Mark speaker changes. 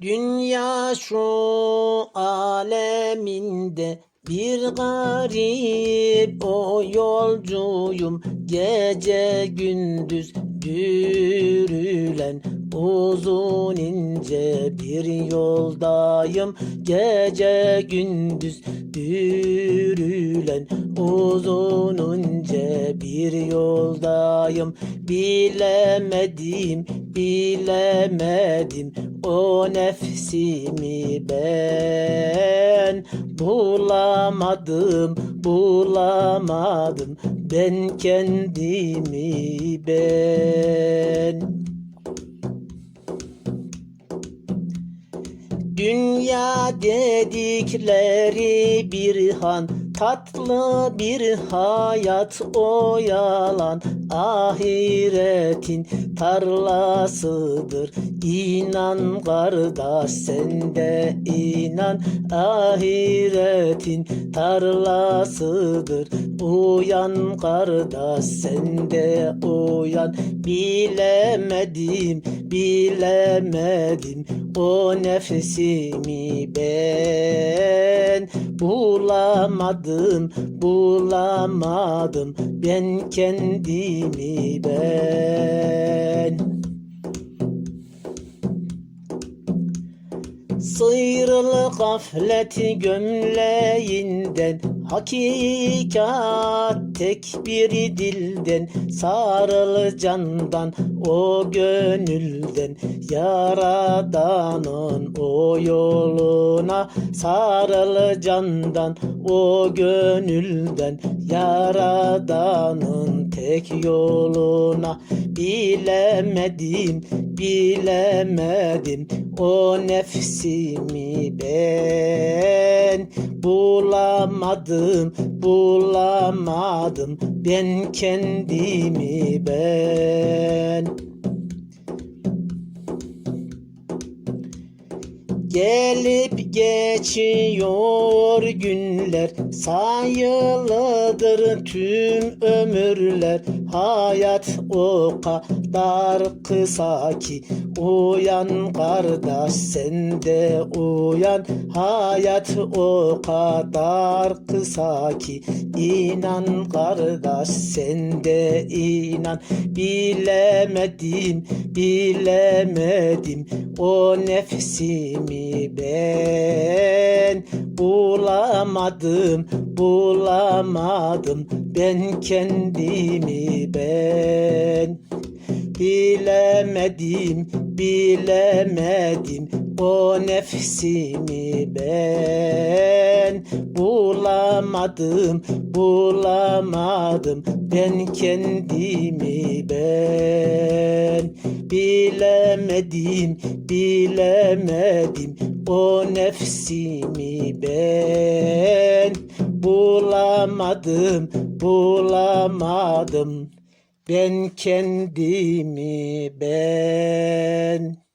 Speaker 1: Dünya şu aleminde bir garip o yolcuyum. Gece gündüz dürülen uzun ince bir yoldayım. Gece gündüz dürülen uzun ince bir yoldayım. Bilemedim bilemedim o nefsimi ben. Bulamadım bulamadım ben kendimi ben. Dünya dedikleri bir han Tatlı bir hayat o yalan Ahiretin tarlasıdır. İnan kardeş sen de inan Ahiretin tarlasıdır. Uyan kardeş sen de uyan. Bilemedim bilemedim o nefsimi ben. Bulamadım bulamadım ben kendimi ben gafleti gömleğinden Hakikat tek bir dilden Sarıl candan o gönülden Yaradanın o yoluna Sarıl candan o gönülden Yaradanın tek yoluna Bilemedim, bilemedim o nefsimi ben Bulamadım, bulamadım ben kendimi ben. Gelip geçiyor günler Sayılıdır tüm ömürler Hayat o kadar kısa ki Uyan kardeş sen de uyan. Hayat o kadar kısa ki İnan kardeş sen de inan. Bilemedim, bilemedim o nefsimi ben. Bulamadım, bulamadım ben kendimi ben. Bilemedim, bilemedim. O nefsimi ben. Bulamadım, bulamadım. Ben kendimi ben. Bilemedim, bilemedim o nefsimi ben bulamadım, bulamadım. Ben kendimi ben